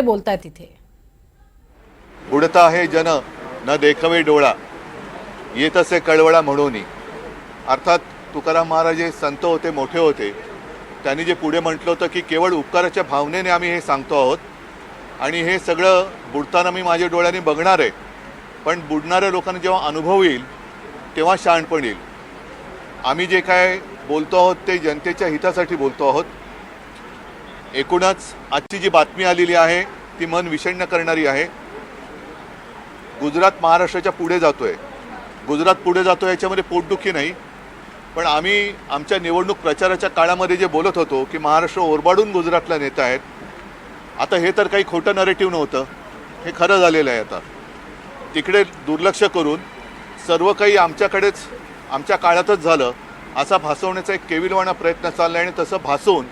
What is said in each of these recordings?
ते तिथे? बुडता आहे जन न देखवे डोळा. येत असे कळवळा म्हणून. अर्थात तुकाराम महाराज हे संत होते मोठे होते. त्यांनी जे पुढे म्हटलं होतं की केवळ उपकाराच्या भावनेने आम्ही हे सांगतो आहोत. आणि हे सगळं बुडताना मी माझ्या डोळ्यांनी बघणार आहे. पण बुडणाऱ्या लोकांना जेव्हा अनुभव येईल तेव्हा शहाणपण येईल. आम्ही जे काय बोलतो आहोत ते जनतेच्या हितासाठी बोलतो आहोत. एकूणच आजची जी बातमी आलेली आहे ती मन विषण्ण करणारी आहे. गुजरात महाराष्ट्राच्या पुढे जातो आहे गुजरात पुढे जातो आहे याच्यामध्ये पोटदुखी नाही. पण आम्ही आमच्या निवडणूक प्रचाराच्या काळामध्ये जे बोलत होतो की महाराष्ट्र ओरबाडून गुजरातला नेत आहेत. आता हे तर काही खोटं नरेटिव्ह नव्हतं. हे खरं झालेलं आहे आता. तिकडे दुर्लक्ष करून सर्व काही आमच्याकडेच आमच्या काळातच झालं असा भासवण्याचा एक केविलवाणा प्रयत्न चालला आहे आणि तसं भासवून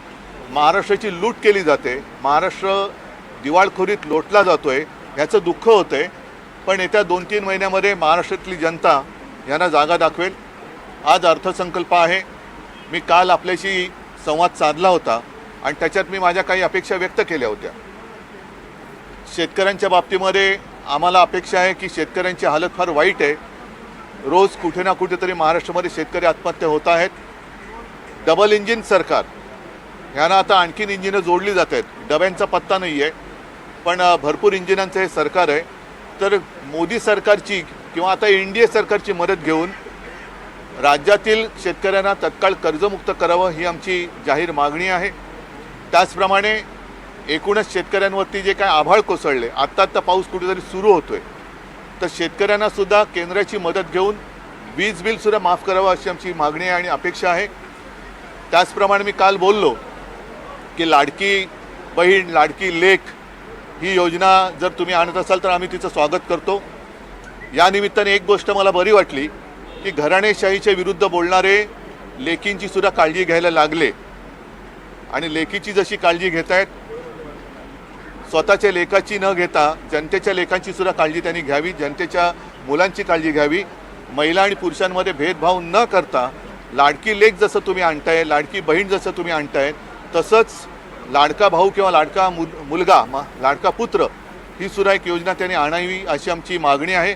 महाराष्ट्राची लूट केली जाते. महाराष्ट्र दिवाळखोरीत लोटला जातोय ह्याचं दुःख होतंय. पण येत्या दोन तीन महिन्यामध्ये महाराष्ट्रातली जनता यांना जागा दाखवेल. आज अर्थसंकल्प आहे. मी काल आपल्याशी संवाद साधला होता आणि त्याच्यात मी माझ्या काही अपेक्षा व्यक्त केल्या होत्या. शेतकऱ्यांच्या बाबतीमध्ये आम्हाला अपेक्षा आहे की शेतकऱ्यांची हालत फार वाईट आहे. रोज कुठे ना कुठेतरी महाराष्ट्रामध्ये शेतकरी आत्महत्या होत आहेत. डबल इंजिन सरकार ह्यांना आता आणखीन इंजिनं जोडली जात आहेत. डब्यांचा पत्ता नाही आहे. पण भरपूर इंजिनांचं हे सरकार आहे. तर मोदी सरकारची किंवा आता एन डी ए सरकारची मदत घेऊन राज्यातील शेतकऱ्यांना तत्काळ कर्जमुक्त करावं ही आमची जाहीर मागणी आहे. त्याचप्रमाणे एकूणच शेतकऱ्यांवरती जे काय आभाळ कोसळले आत्ता आत्ता पाऊस कुठेतरी सुरू होतोय. तर शेतकऱ्यांनासुद्धा केंद्राची मदत घेऊन वीज बिलसुद्धा माफ करावं अशी आमची मागणी आहे आणि अपेक्षा आहे. त्याचप्रमाणे मी काल बोललो की लाडकी बहीण लाडकी लेख ही योजना जर तुम्ही आणत असाल तर आम्ही तिचं स्वागत करतो. या निमित्ताने एक गोष्ट मला बरी वाटली की घराणेशाहीच्या विरुद्ध बोलणारे लेकींची सुद्धा काळजी घ्यायला लागले. आणि लेकीची जशी काळजी घेत आहेत स्वतःच्या लेखाची न घेता जनतेच्या लेखांची सुद्धा काळजी त्यांनी घ्यावी जनतेच्या मुलांची काळजी घ्यावी. महिला आणि पुरुषांमध्ये भेदभाव न करता लाडकी लेख जसं तुम्ही आणताय लाडकी बहीण जसं तुम्ही आणताय तसंच लाडका भाऊ किंवा लाडका मुल मुलगा मा लाडका पुत्र ही सुद्धा एक योजना त्यांनी आणावी अशी आमची मागणी आहे.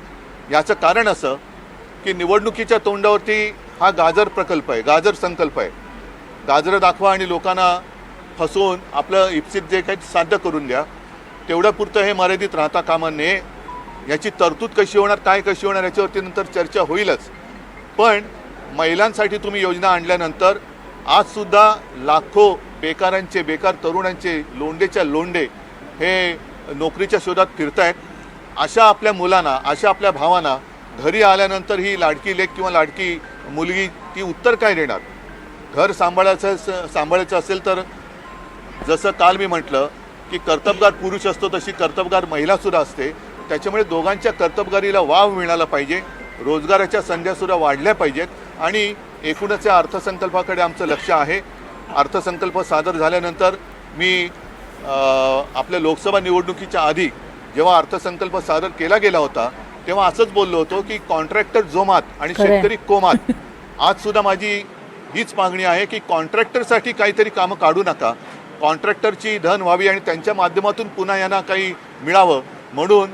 याचं कारण असं की निवडणुकीच्या तोंडावरती हा गाजर प्रकल्प आहे गाजर संकल्प आहे. गाजरं दाखवा आणि लोकांना फसवून आपलं इप्सित जे काही साध्य करून द्या तेवढ्या पुरतं हे मर्यादित राहता कामा नये. याची तरतूद कशी होणार काय कशी होणार याच्यावरती नंतर चर्चा होईलच. पण महिलांसाठी तुम्ही योजना आणल्यानंतर आजसुद्धा लाखो बेकारांचे बेकार तरुणांचे लोंडेच्या लोंडे हे नोकरीच्या शोधात फिरत आहेत अशा आपल्या मुलांना अशा आपल्या भावांना घरी आल्यानंतर ही लाडकी लेख किंवा लाडकी मुलगी ती उत्तर काय देणार? घर सांभाळायचं सांभाळायचं असेल तर जसं काल मी म्हटलं की कर्तबगार पुरुष असतो तशी कर्तबगार महिलासुद्धा असते. त्याच्यामुळे दोघांच्या कर्तबगारीला वाव मिळाला पाहिजे. रोजगाराच्या संध्यासुद्धा वाढल्या पाहिजेत. आणि एकूणच या अर्थसंकल्पाकडे आमचं लक्ष आहे. अर्थसंकल्प सादर झाल्यानंतर मी आपल्या लोकसभा निवडणुकीच्या आधी जेव्हा अर्थसंकल्प सादर केला गेला होता तेव्हा असंच बोललो होतो की कॉन्ट्रॅक्टर जोमात आणि. शेतकरी कोमात आज सुद्धा माझी हीच मागणी आहे की कॉन्ट्रॅक्टरसाठी काहीतरी कामं काढू नका. कॉन्ट्रॅक्टरची धन व्हावी आणि त्यांच्या माध्यमातून पुन्हा यांना काही मिळावं. म्हणून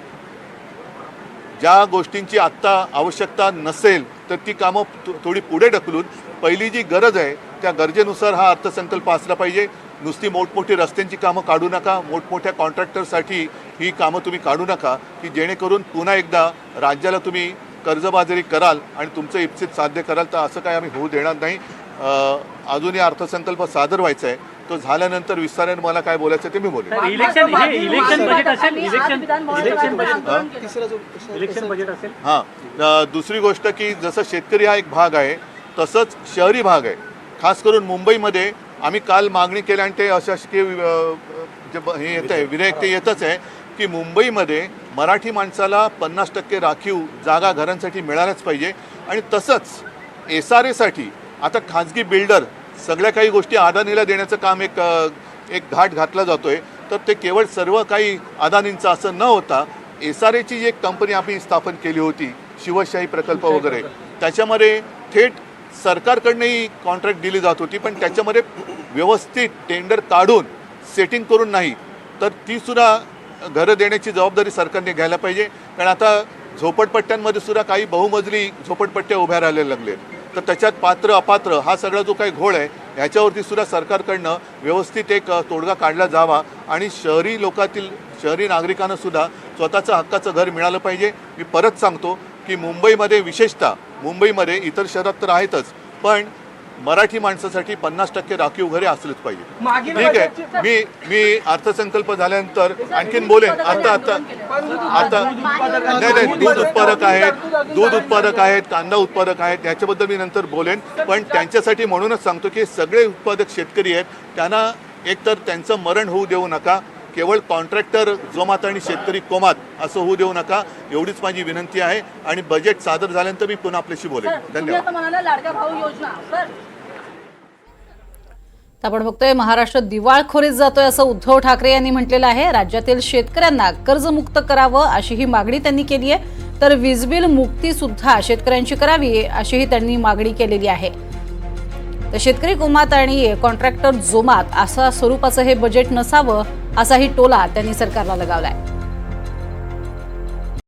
ज्या गोष्टींची आत्ता आवश्यकता नसेल तर ती कामं थोडी पुढे ढकलून पहिली जी गरज आहे त्या गरजेनुसार हा अर्थसंकल्प असला पाहिजे. नुसती मोठमोठी रस्त्यांची कामं काढू नका. मोठमोठ्या कॉन्ट्रॅक्टरसाठी ही कामं तुम्ही काढू नका की जेणेकरून पुन्हा एकदा राज्याला तुम्ही कर्जबाजारी कराल आणि तुमचं इप्सित साध्य कराल. तर असं काय आम्ही होऊ देणार नाही. अजूनही अर्थसंकल्प सादर व्हायचा आहे. तो झाल्यानंतर विस्ताराने मला काय बोलायचं ते मी बोलेन. इलेक्शन हे इलेक्शन बजेट असेल election election budget election budget असेल? हां. अ, दुसरी गोष्ट की जसं शेतकरी हा एक भाग आहे तसंच शहरी भाग आहे. खास करून मुंबईमध्ये आम्ही काल मागणी केली आणि ते अशासकीय अ, जे ब- हे येतं आहे विधेयक ते येतच आहे की मुंबईमध्ये मराठी माणसाला पन्नास टक्के राखीव जागा घरांसाठी मिळाल्याच पाहिजे. आणि तसंच एस आर एसाठी आता खाजगी बिल्डर सगळ्या काही गोष्टी अदानीला देण्याचं काम एक एक घाट घातला जातोय. तर ते केवळ सर्व काही अदानींचं असं न होता एस आर एची जी एक कंपनी आम्ही स्थापन केली होती शिवशाही प्रकल्प वगैरे त्याच्यामध्ये थेट सरकारकडनंही कॉन्ट्रॅक्ट दिली जात होती पण त्याच्यामध्ये व्यवस्थित टेंडर काढून सेटिंग करून नाही. तर ती सुद्धा घरं देण्याची जबाबदारी सरकारने घ्यायला पाहिजे. कारण आता झोपडपट्ट्यांमध्ये सुद्धा काही बहुमजली झोपडपट्ट्या उभ्या राहायला लागले तर त्याच्यात पात्र अपात्र हा सगळा जो काही घोळ आहे ह्याच्यावरती सुद्धा सरकारकडनं व्यवस्थित एक तोडगा काढला जावा आणि शहरी लोकातील शहरी नागरिकांना सुद्धा स्वतःचं हक्काचं घर मिळालं पाहिजे. मी परत सांगतो की मुंबईमध्ये विशेषतः मुंबईमध्ये इतर शहरात तर आहेतच पण मराठी माणसासाठी पन्नास टक्के राखीव घरे असलंच पाहिजे. ठीक आहे. मी मी अर्थसंकल्प झाल्यानंतर आणखीन बोलेन. आता आता आता नाही नाही. दूध उत्पादक आहेत. दूध उत्पादक आहेत कांदा उत्पादक आहेत. याच्याबद्दल मी नंतर बोलेन. पण त्यांच्यासाठी म्हणूनच सांगतो की सगळे उत्पादक शेतकरी आहेत. त्यांना एकतर त्यांचं मरण होऊ देऊ नका. केवळ कॉन्ट्रॅक्टर जोमात आणि शेतकरी कोमात असं होऊ देऊ नका. एवढीच माझी विनंती आहे. आणि बजेट सादर झाल्यानंतर मी पुन्हा आपल्याशी बोलेन. धन्यवाद आता म्हणाला लाडक्या भाऊ योजना सर तर आपण बघतोय महाराष्ट्र दिवाळखोरीत जातोय असं उद्धव ठाकरे यांनी म्हटलेलं आहे. राज्यातील शेतकऱ्यांना कर्जमुक्त करावं अशी ही मागणी त्यांनी केली आहे. तर वीजबिल मुक्ती सुद्धा शेतकऱ्यांची करावी अशीही त्यांनी मागणी केलेली आहे. तर शेतकरी कुमात आणि कॉन्ट्रॅक्टर जोमात असा स्वरूपाचं हे बजेट नसावं असाही टोला त्यांनी सरकारला लगावलाय.